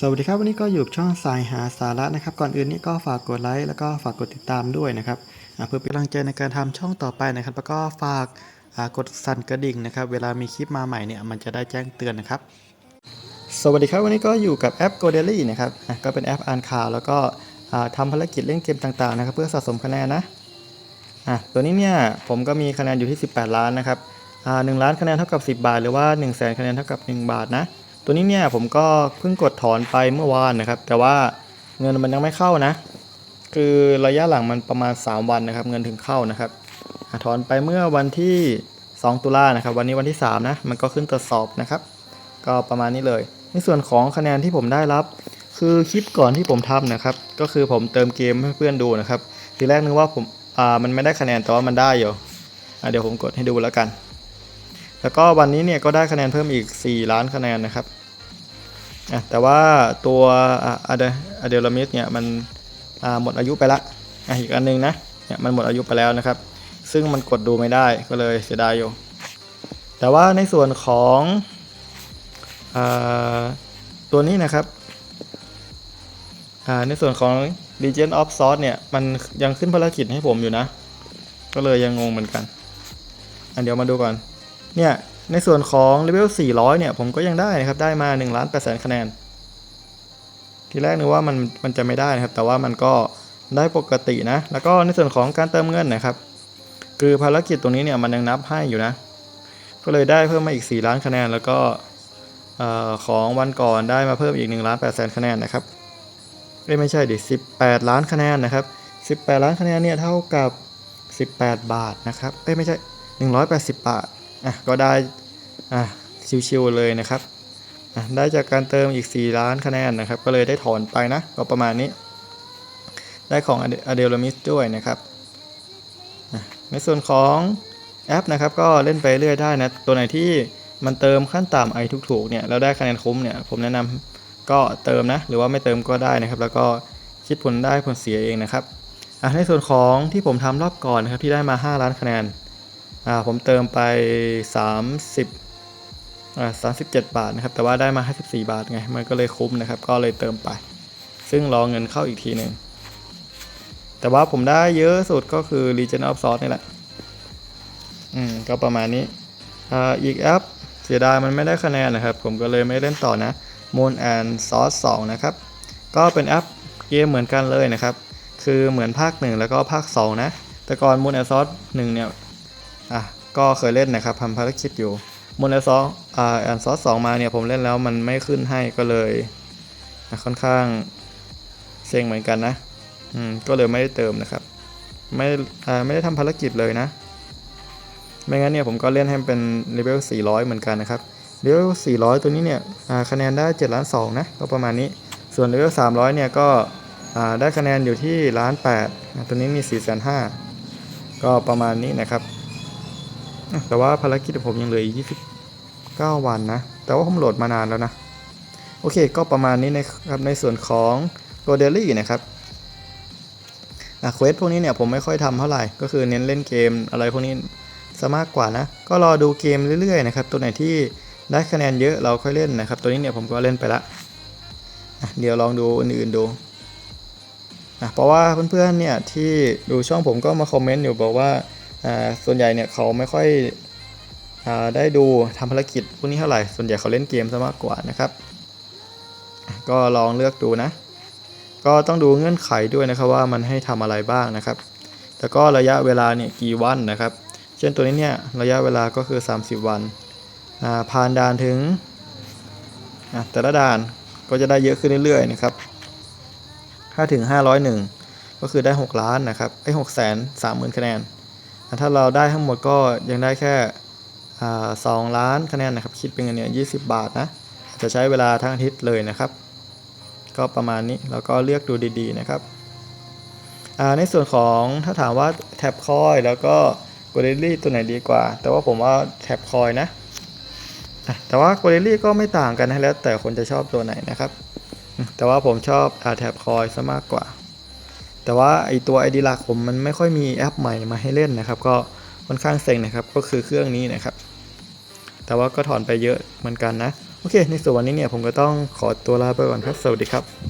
สวัสดีครับวันนี้ก็อยู่ช่องสายหาสาระนะครับ ก่อนอื่นนี่ก็ฝากกดไลค์แล้วก็ฝากกดติดตามด้วยนะครับเพื่อเป็นกำลังใจในการทำช่องต่อไปนะครับ แล้วก็ฝากกดสั่นกระดิ่งนะครับ เวลามีคลิปมาใหม่เนี่ยมันจะได้แจ้งเตือนนะครับ สวัสดีครับวันนี้ก็อยู่กับแอป g o d a l y นะครับก็เป็นแอปอ่านข่าวแล้วก็อ่าทำภารกิจเล่นเกมต่างๆนะครับ เพื่อสะสมคะแนนนะตัวนี้เนี่ยผมก็มีคะแนนอยู่ที่ 18 ล้านนะครับหนึ่งล้านคะแนนเท่ากับ 10 บาท หรือว่า1 0 0 0 0แสนคะแนนเท่ากับ 1 บาทนะ ตัวนี้เนี่ยผมก็เพิ่งกดถอนไปเมื่อวานนะครับ แต่ว่าเงินมันยังไม่เข้านะ คือระยะหลังมันประมาณ 3 วันนะครับ เงินถึงเข้านะครับถอนไปเมื่อวันที่ 2 ตุลานะครับ วันนี้วันที่ 3 นะ มันก็ขึ้นตรวจสอบนะครับ ก็ประมาณนี้เลย ในส่วนของคะแนนที่ผมได้รับ คือคลิปก่อนที่ผมทำนะครับ ก็คือผมเติมเกมให้เพื่อนดูนะครับ ทีแรกนึกว่าผมอ่ามันไม่ได้คะแนนแต่ว่ามันได้อยู่เดี๋ยวผมกดให้ดูแล้วกัน แล้วก็วันนี้เนี่ยก็ได้คะแนนเพิ่มอีก 4 ล้านคะแนนนะครับ อะแต่ว่าตัวอะเดอะเดลมิดเนี่ยมันหมดอายุไปละอะอีกอันหนึงนะเนี่ยมันหมดอายุไปแล้วนะครับ ซึ่งมันกดดูไม่ได้ก็เลยเสียดายอยู่ แต่ว่าในส่วนของอตัวนี้นะครับในส่วนของ Legend of Sword เนี่ยมันยังขึ้นภารกิจให้ผมอยู่นะ ก็เลยยังงงเหมือนกัน อันเดี๋ยวมาดูก่อน เนี่ย ในส่วนของเลเวล400 เนี่ย ผมก็ยังได้นะครับ ได้มา1ล้าน8แสนคะแนน ทีแรกนึกว่ามันมันจะไม่ได้นะครับ แต่ว่ามันก็ได้ปกตินะ แล้วก็ในส่วนของการเติมเงินนะครับ คือภารกิจตรงนี้เนี่ยมันยังนับให้อยู่นะ ก็เลยได้เพิ่มมาอีก 4 ล้านคะแนน แล้วก็ของวันก่อนได้มาเพิ่มอีก1ล้าน8แสนคะแนนนะครับเอ้ยไม่ใช่ดิ18 ล้านคะแนนนะครับ 18 ล้านคะแนนเนี่ยเท่ากับ 18 บาทนะครับเอ้ยไม่ใช่ 180 บาท อะก็ได้อะชิวๆเลยนะครับอะได้จากการเติมอีก 4 ล้านคะแนนนะครับ ก็เลยได้ถอนไปนะ ก็ประมาณนี้ ได้ของอเดลมิสด้วยนะครับในส่วนของแอปนะครับก็เล่นไปเรื่อยได้นะ ตัวไหนที่มันเติมขั้นต่ำไอถูกๆเนี่ยแล้วได้คะแนนคุ้มเนี่ยผมแนะนำก็เติมนะ หรือว่าไม่เติมก็ได้นะครับ แล้วก็คิดผลได้ผลเสียเองนะครับในส่วนของที่ผมทำรอบก่อนนะครับที่ได้มา 5 ล้านคะแนน อ่าผมเติมไป 30อ่า37บาทนะครับ แต่ว่าได้มา 54 บาทไง มันก็เลยคุ้มนะครับ ก็เลยเติมไป ซึ่งรอเงินเข้าอีกทีหนึ่ง แต่ว่าผมได้เยอะสุดก็คือ Legion of Sword นี่แหละ อืม ก็ประมาณนี้ อ่า อีกแอปเสียดายมันไม่ได้คะแนนนะครับ ผมก็เลยไม่เล่นต่อนะ Moon and Source 2 นะครับ ก็เป็นแอปเกมเหมือนกันเลยนะครับ คือเหมือนภาค 1 แล้วก็ภาค 2 นะ แต่ก่อน Moon and Source 1เนี่ย อะก็เคยเล่นนะครับทำภารกิจอยู่มูนแอนซออ่าแอนซอสสองมาเนี่ยผมเล่นแล้วมันไม่ขึ้นให้ก็เลยค่อนข้างเซ็งเหมือนกันนะอืมก็เลยไม่ได้เติมนะครับ ไม่อ่าไม่ได้ทำภารกิจเลยนะ ไม่งั้นเนี่ยผมก็เล่นให้มันเป็นเลเวล400 เหมือนกันนะครับเลเวล400 ตัวนี้เนี่ยคะแนนได้7ล้าน2นะก็ประมาณนี้ ส่วนเลเวล300 เนี่ยก็ได้คะแนนอยู่ที่ล้าน8ตัวนี้มี4 5 0 0 0ก็ประมาณนี้นะครับ แต่ว่าภารกิจของผมยังเหลืออีก29 วันนะ แต่ว่าผมโหลดมานานแล้วนะ โอเค ก็ประมาณนี้นะครับ ในส่วนของโรเดลี่นะครับเควสพวกนี้เนี่ยผมไม่ค่อยทำเท่าไหร่ ก็คือเน้นเล่นเกมอะไรพวกนี้ซะมากกว่านะ ก็รอดูเกมเรื่อยๆนะครับ ตัวไหนที่ได้คะแนนเยอะเราค่อยเล่นนะครับ ตัวนี้เนี่ยผมก็เล่นไปละเดี๋ยวลองดูอื่นๆดูอะเพราะว่าเพื่อนๆเนี่ยที่ดูช่องผมก็มาคอมเมนต์อยู่บอกว่า ส่วนใหญ่เนี่ยเขาไม่ค่อยอได้ดูทำภารกิจพวกนี้เท่าไหร่ ส่วนใหญ่เขาเล่นเกมซะมากกว่านะครับ ก็ลองเลือกดูนะ ก็ต้องดูเงื่อนไขด้วยนะครับว่ามันให้ทำอะไรบ้างนะครับ แล้วก็ระยะเวลาเนี่ยกี่วันนะครับ เช่นตัวนี้เนี่ยระยะเวลาก็คือ 30 วันผ่านด่านถึงแต่ละด่านก็จะได้เยอะขึ้นเรื่อยๆนะครับถ้าถึง 501 ก็คือได้ 6 ล้านนะครับไอ้หกแสนสามหมื่นคะแนน ถ้าเราได้ทั้งหมดก็ยังได้แค่สองล้านคะแนนนะครับ คิดเป็นเงินเนี่ยยีบาทนะ จะใช้เวลาทั้งอาทิตย์เลยนะครับ ก็ประมาณนี้แล้วก็เลือกดูดีๆนะครับ ในส่วนของถ้าถามว่าแท็บคอยแล้วก็โกลเดลี่ตัวไหนดีกว่า แต่ว่าผมว่าแท็บคอยนะ แต่ว่าโกลเดลี่ก็ไม่ต่างกันนะแล้วแต่คนจะชอบตัวไหนนะครับ แต่ว่าผมชอบแท็บคอยซะมากกว่า แต่ว่าไอตัว ID หลักผมมันไม่ค่อยมีแอปใหม่มาให้เล่นนะครับ ก็ค่อนข้างเซ็งนะครับ ก็คือเครื่องนี้นะครับ แต่ว่าก็ถอนไปเยอะเหมือนกันนะ โอโอเค ในส่วนวันนี้เนี่ยผมก็ต้องขอตัวลาไปก่อนครับ สวัสดีครับ